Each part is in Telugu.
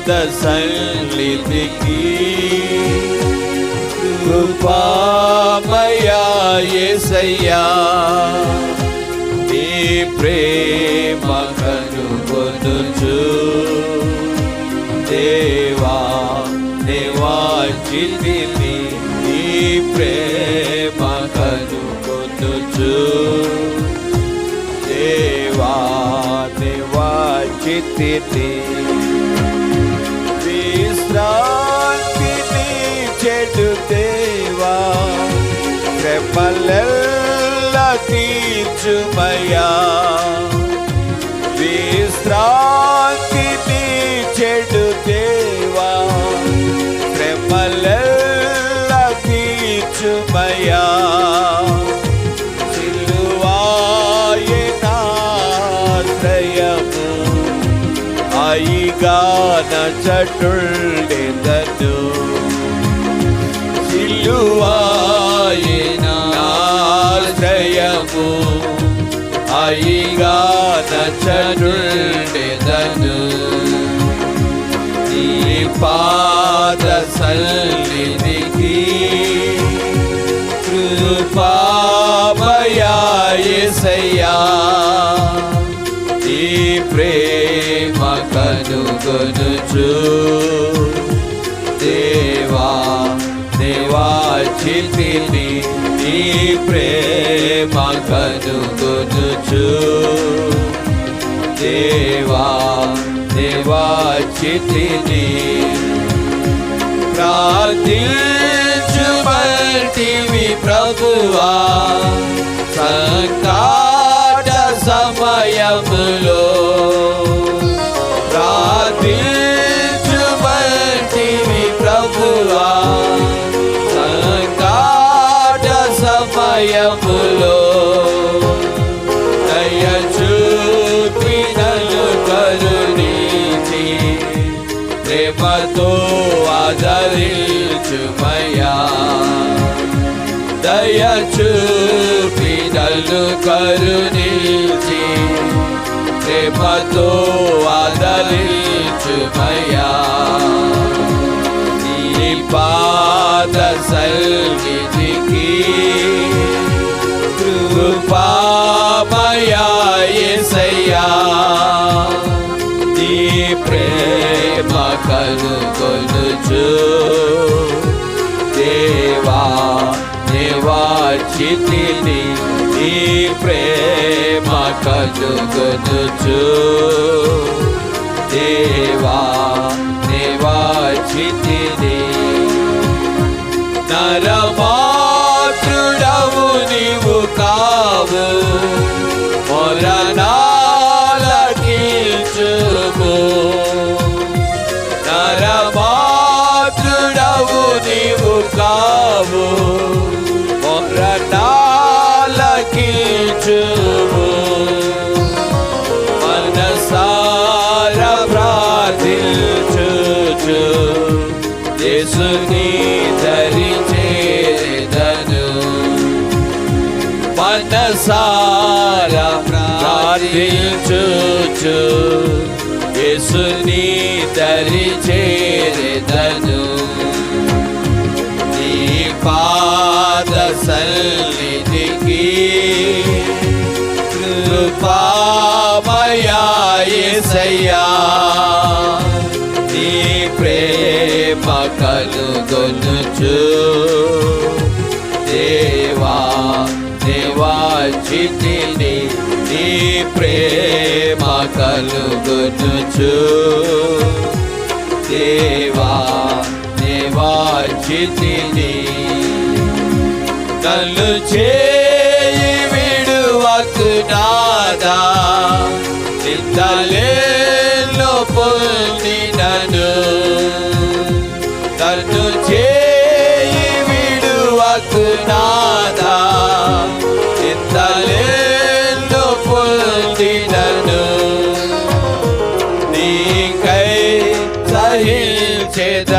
పాద సన్నిధికి కృపామయా యేసయ్యా నీ ప్రేమ కనుగొనుచు దేవా దేవాచితిని నీ ప్రేమ కనుగొనుచు దేవా దేవాచితిని దేవా శ్రమలెల్ల తీర్చుమయా విశ్రాంతి చెడు దేవా శ్రమలెల్ల తీర్చుమయా సిలువాయే నాశ్రయము ఆయిగాన చటుళ్ళెదను సిలువాయే నాశ్రయము ఆయిగాన చటుళ్ళెదను నీ పాద సల్ ప్రేమ కనుగొనుచు దేవా దేవాచితిని ప్రార్థించుమంటివి ప్రభువా. సంకాట సమయములో ప్రేమతో ఆదరించుమయా దయ కరుణించి ప్రేమతో ఆదరించుమయా కావు మొరనాలకించుము మనసార ప్రార్థించుచు. యేసుని ధరించేదను. మనసార ప్రార్థించుచు. యేసుని ధరించేదను. నీ పాద సన్నిధికి కృపామయాసయ్యా నీ ప్రేమ కనుగొనుచు. దేవా దేవాచితిని నీ ప్రేమ కలుగొనుచు దేవా దేవాచితిని నన్ను చేయి విడువకు నాదా నిందలేలో పొందినను నన్ను చేయి విడువకు నాదా నిందలేలో పొందినను నీకై సహించెదలంతా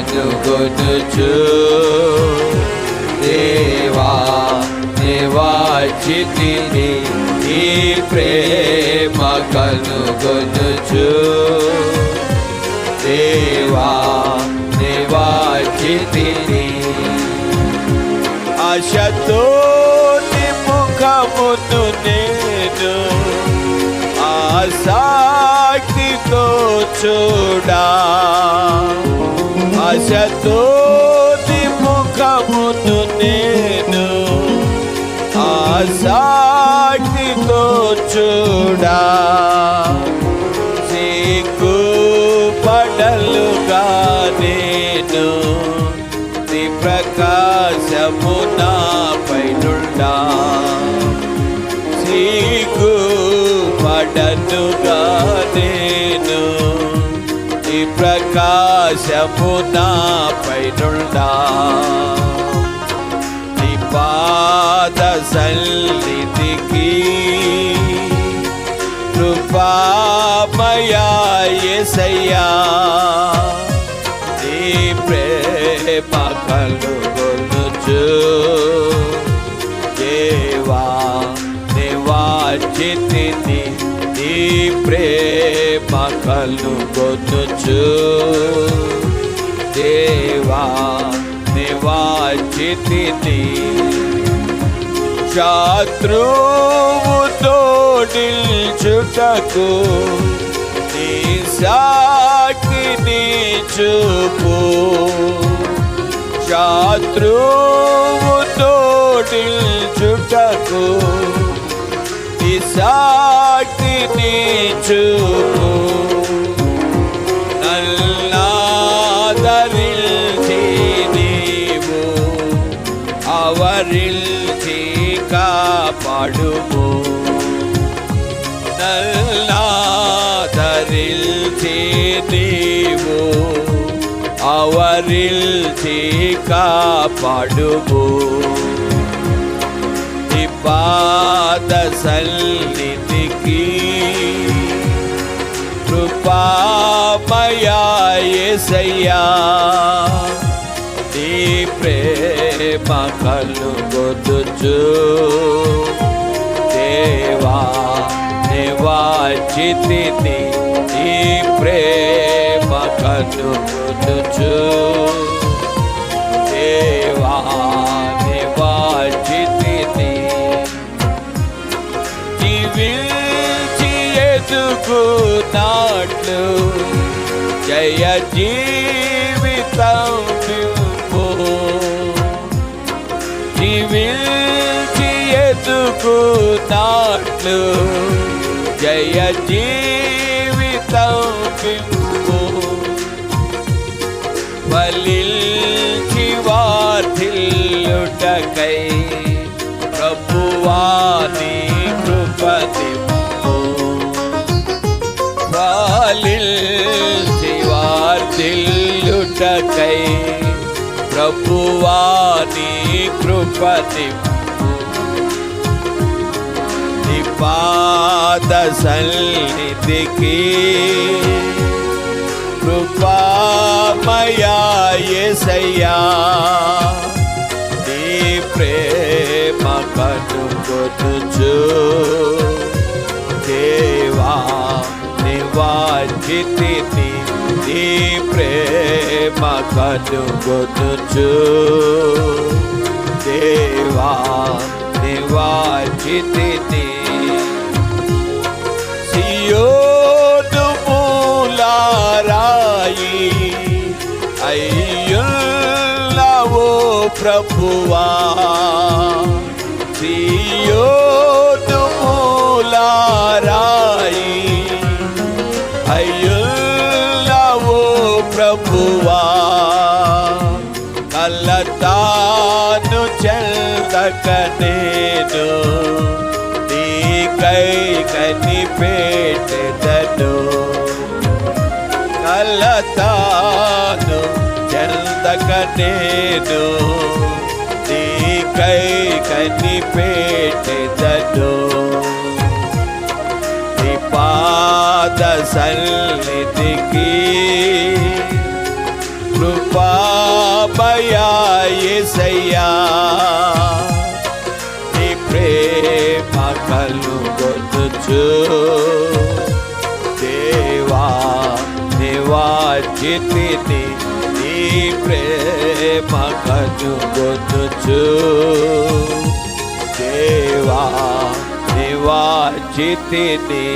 నీ దేవా నివాచితిని ఈ ప్రేమ కనుగొనుచు. దేవా నివాచితిని ఆశతో ముఖమును నేను ఆసక్తితో చూడా ఆశతో ముఖమును నేను ఆసక్తితో చూడా సిగ్గు పడలుగా నేను నీ ప్రకాశము నాపై నుండా సిగ్గు పడనుగా నేను ఈ ప్రకాశపు నాపై నుండా నీ పాద సన్నిధికి కృపామయా యేసయ్యా నీ ప్రేమ కలుగొనుచు దేవా నివాచితిని నీ ప్రేమ కలుగొనుచు దేవా నివాచితిని శత్రువుతో నిల్చుటకు నీ సాకి నీచుపు. శత్రువుతో నిల్చుటకు నీ సా సాకిని చూపు. నల్లాదరిల్చి నీవు అవరిల్చి కాపాడుము. నల్లాదరిల్చి నీవు అవరిల్చి కాపాడుము. పాద సన్నిధికి యేసయ్యా నీ ప్రేమ కలుగొనుచు దేవా నివాచితి నీ ప్రేమ కలుగొనుచు దేవా నివాచితి నివాచితిని జీవించి ఎదుగునాట్లు జయ జీవితం వింపు జీవించి ఎదుగునాట్లు జయ జీవితం వింపు ఫలించి వార్ధిల్లుటకై ప్రభువాని కృపదింపు ఫలించి ప్రభువాని కృపదింపు నీ పాద సన్నిధికి కృపామయాయసయ్యా నీ ప్రేమ కనుగొనుచు దేవా నివాచితిని నీ ప్రేమ కనుగొనుచు. దేవా నివాచితిని సియోను మూలారాయి అయ్యుల్లవో ప్రభువా. సియోను మూలారాయి అయ్యో ప్రభువా కలతాను చెందక నేను నీకై కనిపెట్టెదను. కలతాను చెందక నేను నీకై కనిపెట్టెదను. నీ పాద సన్నిధికి కృపా ఏసయ్యా. నీ ప్రేమ కలుగొనుచు దేవా నివాచితిని నీ ప్రేమ కలుగొనుచు దేవా నివాచితిని